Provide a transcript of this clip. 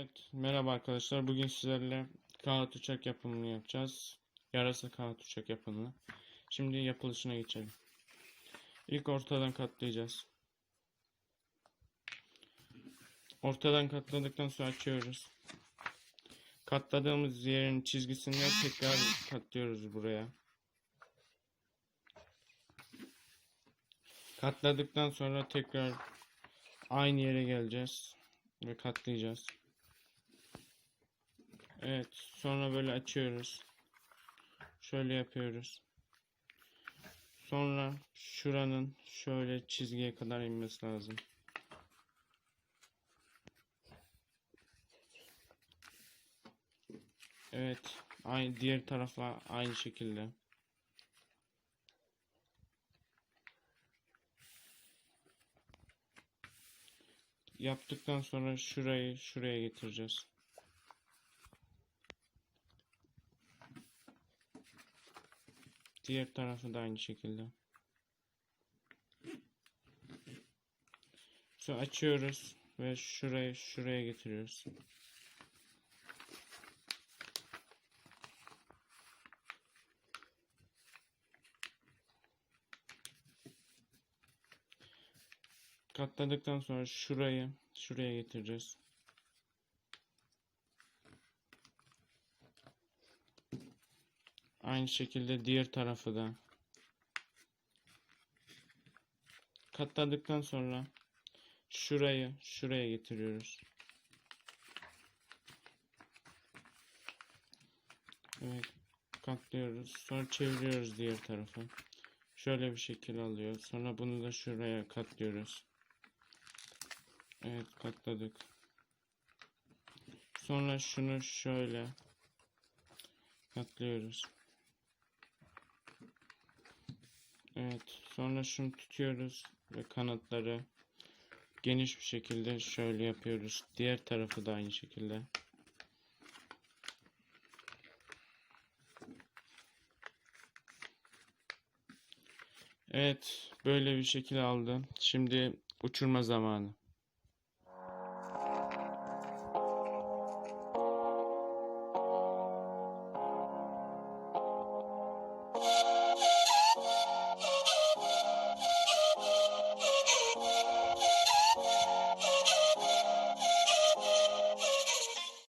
Evet, merhaba arkadaşlar. Bugün sizlerle kağıt uçak yapımını yapacağız. Yarasa kağıt uçak yapımını. Şimdi yapılışına geçelim. İlk ortadan katlayacağız. Ortadan katladıktan sonra açıyoruz. Katladığımız yerin çizgisini tekrar katlıyoruz buraya. Katladıktan sonra tekrar aynı yere geleceğiz ve katlayacağız. Evet, sonra böyle açıyoruz. Şöyle yapıyoruz. Sonra şuranın şöyle çizgiye kadar inmesi lazım. Evet, aynı diğer tarafa aynı şekilde. Yaptıktan sonra şurayı şuraya getireceğiz. Diğer tarafı da aynı şekilde. Sonra açıyoruz ve şurayı şuraya getiriyoruz. Katladıktan sonra şurayı şuraya getireceğiz. Aynı şekilde diğer tarafı da katladıktan sonra şurayı şuraya getiriyoruz. Evet, katlıyoruz. Sonra çeviriyoruz diğer tarafı. Şöyle bir şekil alıyor. Sonra bunu da şuraya katlıyoruz. Evet, katladık. Sonra şunu şöyle katlıyoruz. Evet, sonra şunu tutuyoruz ve kanatları geniş bir şekilde şöyle yapıyoruz. Diğer tarafı da aynı şekilde. Evet, böyle bir şekil aldı. Şimdi uçurma zamanı.